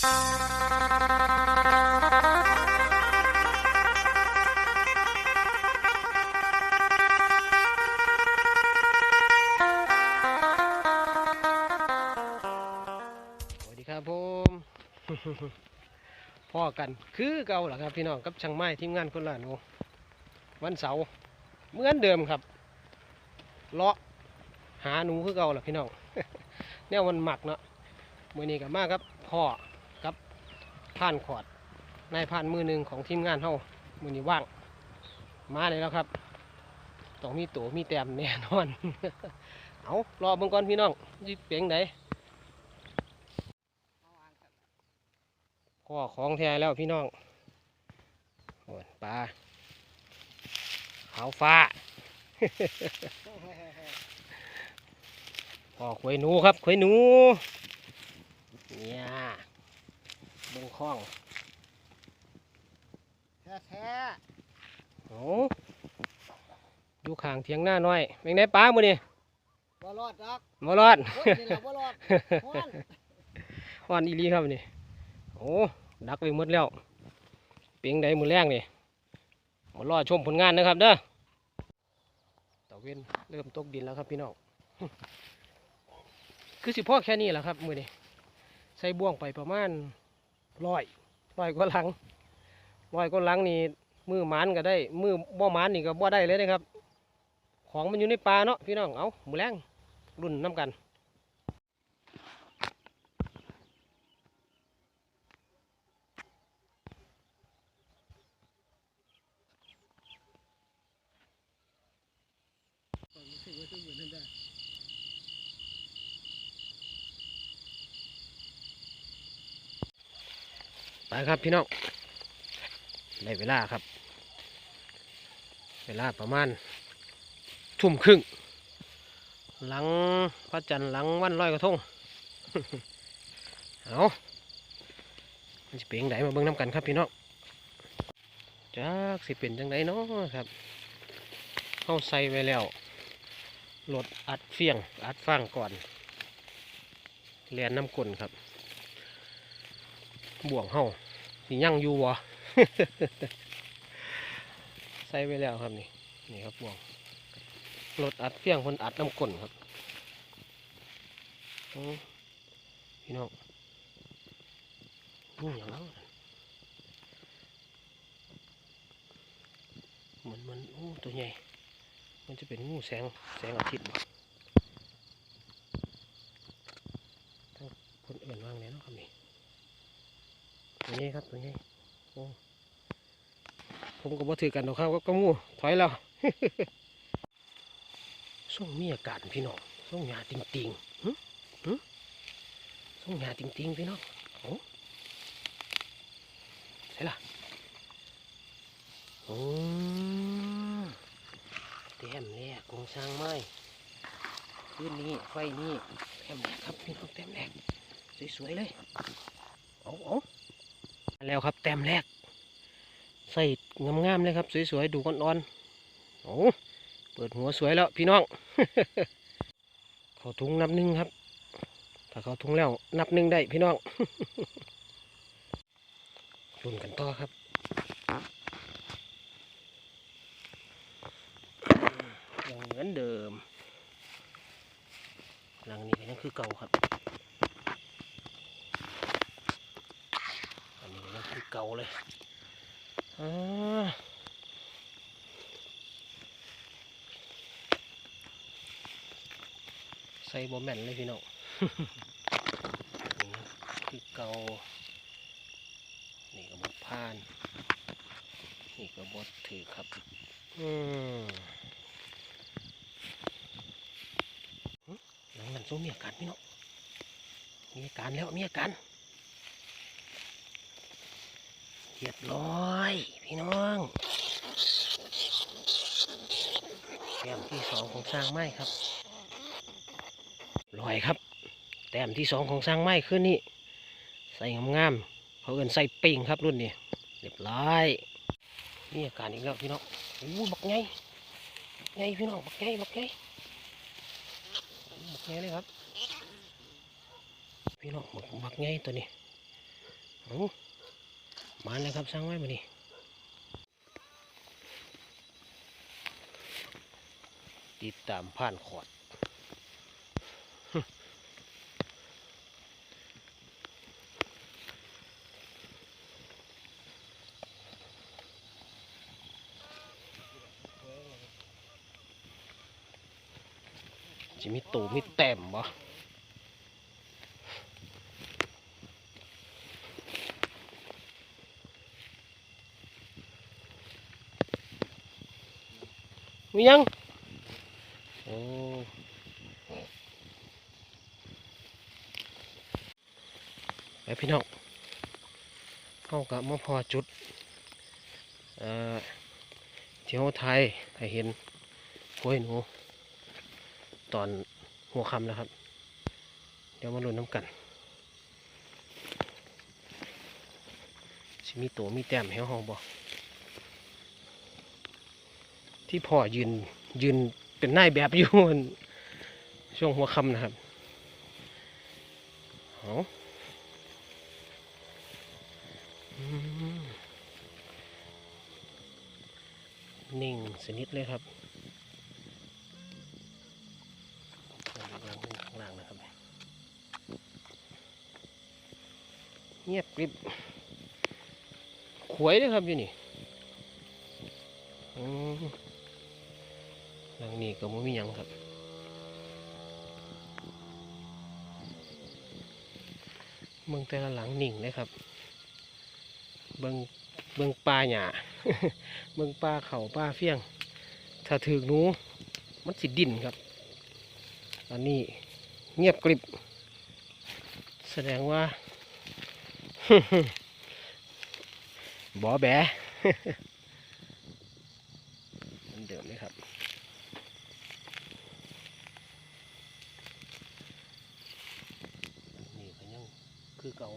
สวัสดีครับผมพ่อกันคือเก่าเหรอครับพี่น้องกับช่างไม้ทีมงานคนละหนูวันเสาร์เหมือนเดิมครับเลาะหาหนูคือเก่าเหรอพี่น้องแนวมันหมักเนาะมือนี้กับมากครับพ่อ ผ่านขอดนายผ่านมือหนึ่งของทีมงานเฮามือนี้ว่าง มาเลยแล้วครับต้องมีตัวมีแต้มแน่นอน เอารอบังก่อนพี่น้องยิเปียงไหนพ่อของแท้แล้วพี่น้องโอ้ปลาขาวฟ้าพ่อขวยหนูครับขวยหนู เนี่ย เบิ่งคล้องแท้แท้โอ้ดูข้างเทียงหน้าน้อยเป็นไงปลามือนี่บ่รอดดอกมารอดโอ้ยนี่แหละบ่รอดฮ้อนว่านอีหลีครับนี่โอ้ดักไปหมดแล้วเปียงใดมือแรงนี่มารอชมผลงานนะครับเด้อตะเวนเริ่มตกดินแล้วครับพี่น้องคือสิพ่อแค่นี้แหละครับมือนี่ใส่บ่วงไปประมาณ ร้อยร้อยก็ลังร้อยก็ลังนี่มือหมานก็ได้ มือบ่หมานนี่ก็บ่ได้เลยนะครับ ของมันอยู่ในป่าเนาะพี่น้องเอาหมูแรงรุ่นน้ำกัน ไปครับพี่น้องได้เวลาครับ เวลาประมาณทุ่มครึ่ง หลังพระจันทร์หลังวันลอยกระทงเอามันจะเป็นยังไงมาเบิ่งน้ำกันครับพี่น้องจักสิเป็นจังไดเนาะครับเข้าใส่ไว้แล้วรถอัดเฟียง อัดฟางก่อนเรียนน้ำกลนครับ บ่วงเฮาสิยั่งอยู่วะใส่ไว้แล้วครับนี่ นี่ครับบ่วงรถอัดเฟียงคนอัดน้ำกลนครับโอ้พี่น้องงูอย่างนั้นมันมันโอ้ตัวใหญ่ มันจะเป็นงูแสงแสงอาทิตย์บ่ทั้งคนอื่นว่างแล้วเนาะครับนี่ ตัวนี้ครับตัวนี้ผมก็บ่ถือกันหรอกครับก็งูถอยแล้วส่งมีอากาศพี่น้องส่งหยาติงติงๆหึหึส่งหยาติงติงๆพี่น้องโอ้ใช่ล่ะโอ้เต็มแรกกงสร้างไม้ขึ้นนี้ไฟนี้เต็มแรกครับพี่น้องเต็มแรกสวยๆเลยเอาเอามา แล้วครับ แต้มแรก ใส่งามๆเลยครับ สวยๆ ดูอ่อนๆโอ้เปิดหัวสวยแล้วพี่น้อง เขาทุงนับหนึ่งครับ ถ้าเขาทุงแล้วนับหนึ่งได้พี่น้องรุ่นกันต่อครับยังเหมือนเดิมหลังนี้ก็ยังคือเก่าครับ อันนี้ก็คือ เก่าเลยอ่าใส่บอแม่นเลยพี่น้องนี่คือเก่า นี่ก็บดพาน นี่ก็บดถือครับ อืมหึหลังนั้นสู้มีอาการพี่น้องมีอาการแล้วมีอาการ เรียบร้อย พี่น้องแต้มที่สองของสร้างไม้ครับลอยครับ แต้มที่สองของสร้างไม้ขึ้นนี่ใส่งามๆเขาเอินใส่ปิ่งครับรุ่นนี้เรียบร้อยนี่อาการอีกแล้วพี่น้องโอ้บักไงไงพี่น้องบักไงบักไงบักไงเลยครับ พี่น้องบักบักไงตัวนี้เอา มาเลยครับสร้างไว้มานี่ติดตามผ่านขอดจะมีตูมีแต้มบ่ มียังโอ้ไปพี่น้องเข้ากับมาพอจุดเที่เขาไทยให้เห็นกล้วยหนูตอนหัวค่ำนะครับ เดี๋ยวมาลุ้นน้ำกันสิมีตัวมีแต้มให้ห้องบ่ ที่พ่อยืนยืนเป็นนายแบบอยู่ช่วงหัวค่ำนะครับเอานิ่งสนิทเลยครับข้างล่างข้างล่างนะครับเงียบกริบขวยเลยครับอยู่นี่อืม หลังนี้ก็ไม่มีหยังครับเมืองแต่ละหลังหนิ่งเลยครับ เบิงเบิงปลาหยาเบิงปลาเขาปลาเฟี้ยง ถ้าถือหนูมันสิดินครับ อันนี้เงียบกริบ แสดงว่าบอแบมือนเดิมเลยครับ นี่ก็ยัง คือเก่า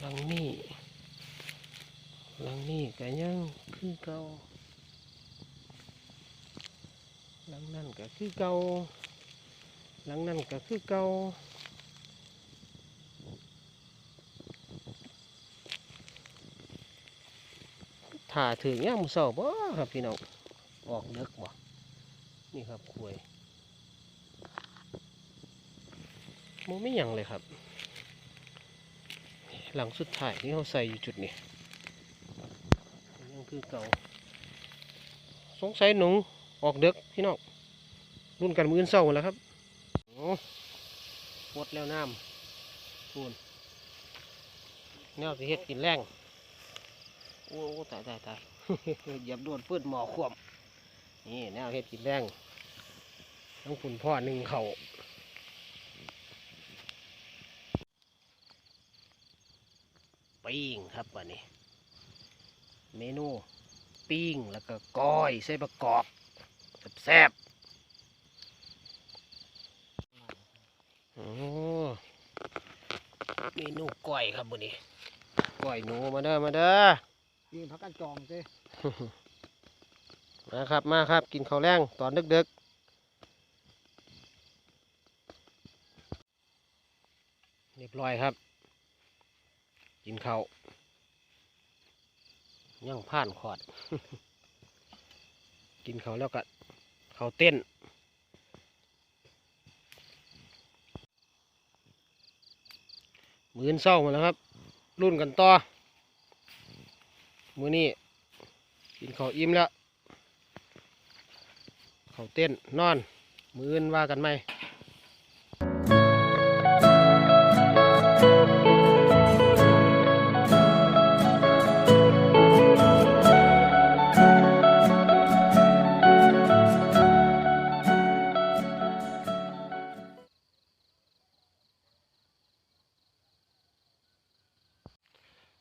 หลังนี้หลังนี้ก็ยังคือเก่าหลังนั่นก็คือเก่าหลังนั่นก็คือเก่าถ่าถึงย่ามมือเสาบ่ครับพี่น้องออกเลิกบ่ นี่ครับคุยโมไม่ยังเลยครับ หลังสุดท้ายที่เขาใส่อยู่จุดนี้ยังคือเก่า สงสัยหนูออกเด็กพี่น้องรุ่นกันมือนเศร้าแล้วครับโอ้หมดแล้วน้ำพูนแนวสิเฮ็ดกินแรงโอ้ตายตายตายเหยียบโดนปืนหมอขวม นี่แนวเฮ็ดกินแรงต้องคุณพ่อหนึ่งเขาปิ้งครับวันนี้ เมนูปิ้งแล้วก็ก้อยใส่ประกอบแซ่บๆโอ้เมนูก้อยครับวันนี้ก้อยหนูมาเด้อมาเด้อยืนพักกันจองสิ มาครับมาครับกินข้าวแรงตอนดึกๆเรียบร้อยครับ กินข้าวยังผ่านขอด กินข้าวแล้วก็ข้าวเต้น มือนเศร้ามาแล้วครับ รุ่นกันต่อ มือนี้กินข้าวอิ่มแล้ว ขาเต้นนอน มืออื่นว่ากันไหม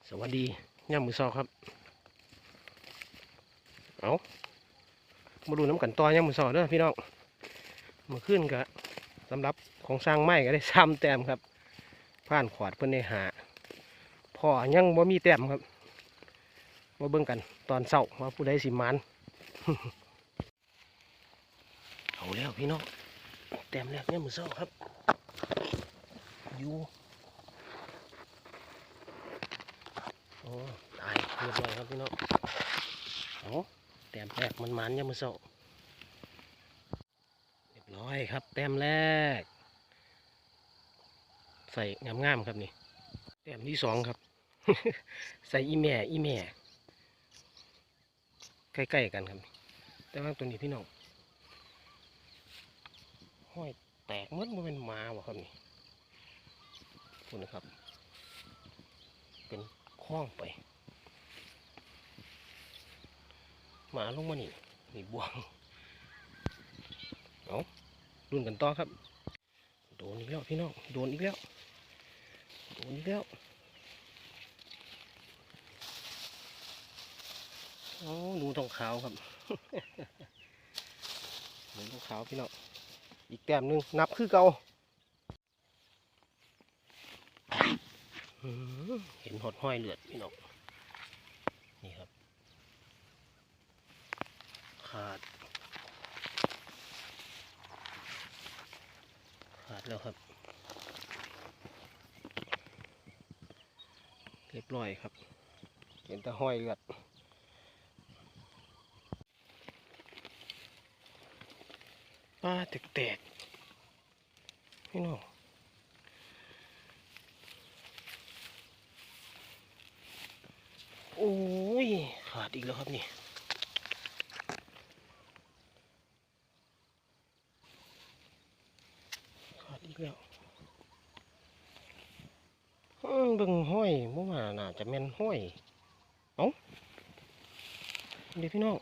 สวัสดีย่ามมือซอครับ เอา มาดูน้ำกันต่อย่ามมือซอเด้อพี่น้องมาขึ้นกะสำหรับของสร้างไม้ก็ได้ซ้ำแต้มครับผ่านขวดเพื่อนได้หาพ่อยังบ่มีแต้มครับมาเบิ่งกันตอนเช้าว่าผู้ใดสิมันเอาแล้วพี่น้องแต้มแรกเนี่ยมือเศร้าครับอยู่โอ้ตายเรียบร้อยครับพี่น้อง กมันมันๆเนี่ยมือเศร้าเรียบร้อยครับ แต้มแรก ใส่งามๆครับนี่ แต้มที่สองครับ ใส่อีแม่อีแม่ใกล้ๆกันครับ แต่ว่าตัวนี้พี่น้องห้อยแตกหมดมันเป็นมาบ่ครับนี่คุณนะครับ เป็นคล้องไป หมาลงมานี่นี่บวงเอาดุนกันต่อครับ โดนอีกแล้วพี่น้องโดนอีกแล้วโดนอีกแล้วโอ้หนูทองขาวครับหนูทองขาวพี่น้องอีกแต้มหนึ่งนับคือเก่าเห็นหดห้อยเลือดพี่น้องนี่ครับ ขาด ขาดแล้วครับเรียบร้อยครับเห็นแต่ห้อยเลือดปลาตึกแตกพี่น้องโอ้ย ขาดอีกแล้วครับนี่ ขาดอีกแล้วอืมเบิ่งห้อยบ่ว่าน่าจะแม่นห้อย เอ้าเดี๋ยวพี่น้อง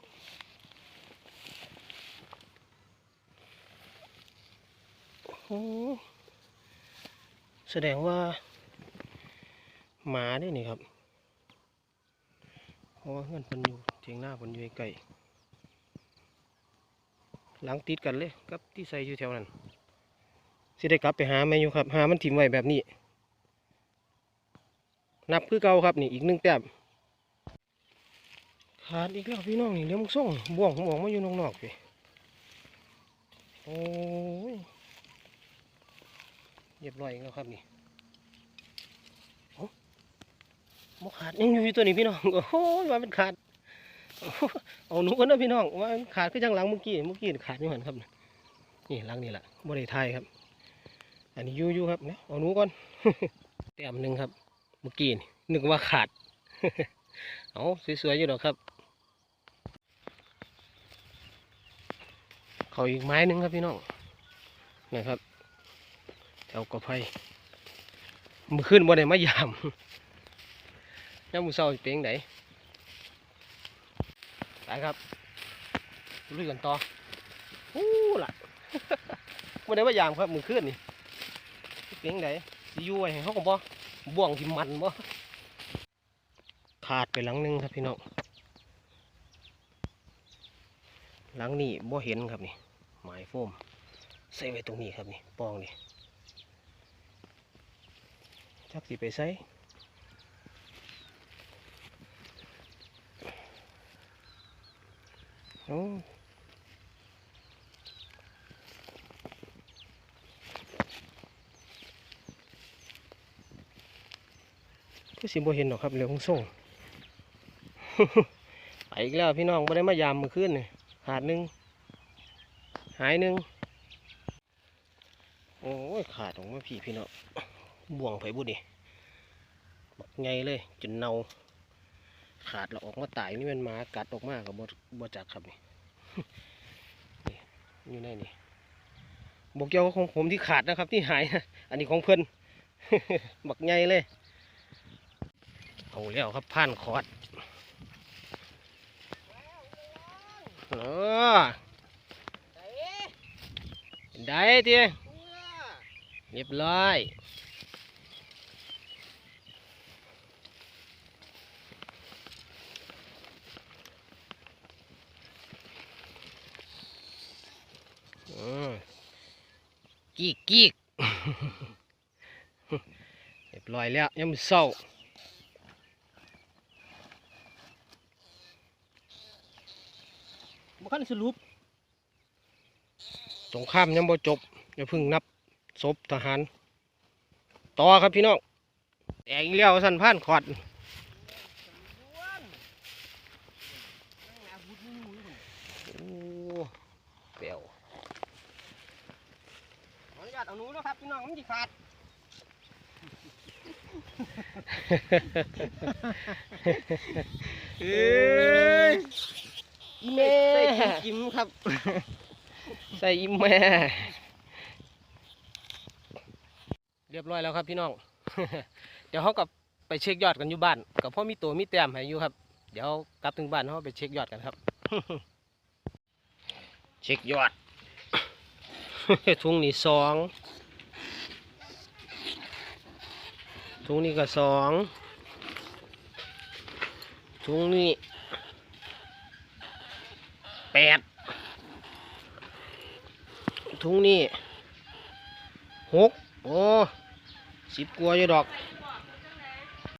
โอ้ แสดงว่า หมาได้นี่ครับ เพราะว่าเงินเพิ่นอยู่เทียงหน้าเพิ่นอยู่ไกลหลังติดกันเลยกับที่ใส่อยู่แถวนั้นสิได้กลับไปหาแม่อยู่ครับ หามันถิ่มไว้แบบนี้ นับคือเก่าครับนี่อีกหนึ่งแต้มขาดอีกแล้วพี่น้องนี่เดี๋ยวมึงส่งบ่วงผมออกมาอยู่นอกๆพี่โอ้ย เรียบร้อยอีกแล้วครับนี่โอ้มขาดยังอยู่ตัวนี้พี่น้องโอ้โหว่ามันขาดเอาหนูกันนะพี่น้องว่าขาดคือจังหลังเมื่อกี้เมื่อกี้ขาดอยู่หันครับนี่หลังนี่แหละบริไทยครับ อันนี้ยู่ยู่ครับเนี่ยเอาหนูก่อนแต้มหนึ่งครับ เมื่อกี้นี่นึกว่าขาดเอาสวยๆอยู่ดอกครับเขาอีกไม้หนึ่งครับพี่น้องนะครับ แถวกอไผ่มือขึ้นบ่ได้มายามยามมือเศร้าเป็นจั่งไดไปครับลุยกันต่อฮู้ล่ะบ่ได้มายามครับมือขึ้นนี่เป็นจั่งไดสิอยู่ไว้ให้เขาก็บ่บ่วงที่มันบ่ขาดไปหลังนึงครับพี่น้องหลังนี้บ่เห็นครับนี่หมายโฟมใส่ไว้ตรงนี้ครับนี่ปองนี่ จักสิไปใส่โอ้ก็สิบ่เห็นหรอกครับเรือของส่งไปอีกแล้วพี่น้องไม่ได้มายามมือขึ้นนี่ขาดหนึ่งหายหนึ่งโอ้ยขาดของมาพี่พี่น้อง บ่วงไผบุนี่บักไงเลยจนเนาขาดแล้วออกมาตายนี่มันหมากัดออกมากับบบ่จักครับนี่นี่อยู่ในนี่บกเกี่ยวกับของผมที่ขาดนะครับที่หายนะอันนี้ของเพิ่นบักไงเลยเอาแล้วครับผ่านคอร์ดเออได้เตี้ยเรียบร้อย อืม กีกกีกเรียบร้อยแล้วยังมือเศร้าบ่คันสรุปสงครามยังบ่จบอย่าพึ่งนับศพทหาร ต่อครับพี่น้องแตกอีกแล้วสันพานขอดโอ้เปลวขออนุญา เอาหนูแล้วครับพี่น้องมันจะขาดเอ้ยอีแม่ใส่จิ้มครับ ใส่อีแม่เรียบร้อยแล้วครับพี่น้อง เดี๋ยวเขากับไปเช็คยอดกันอยู่บ้านกับพ่อมีตัวมีแต้มให้อยู่ครับ เดี๋ยวกลับถึงบ้านเขาไปเช็คยอดกันครับ เช็คยอดทุงนี่สอง ถุงนี้ก็สองถุงนี้แปดถุงนี้หกโอ้สิบกลัวอยู่ดอก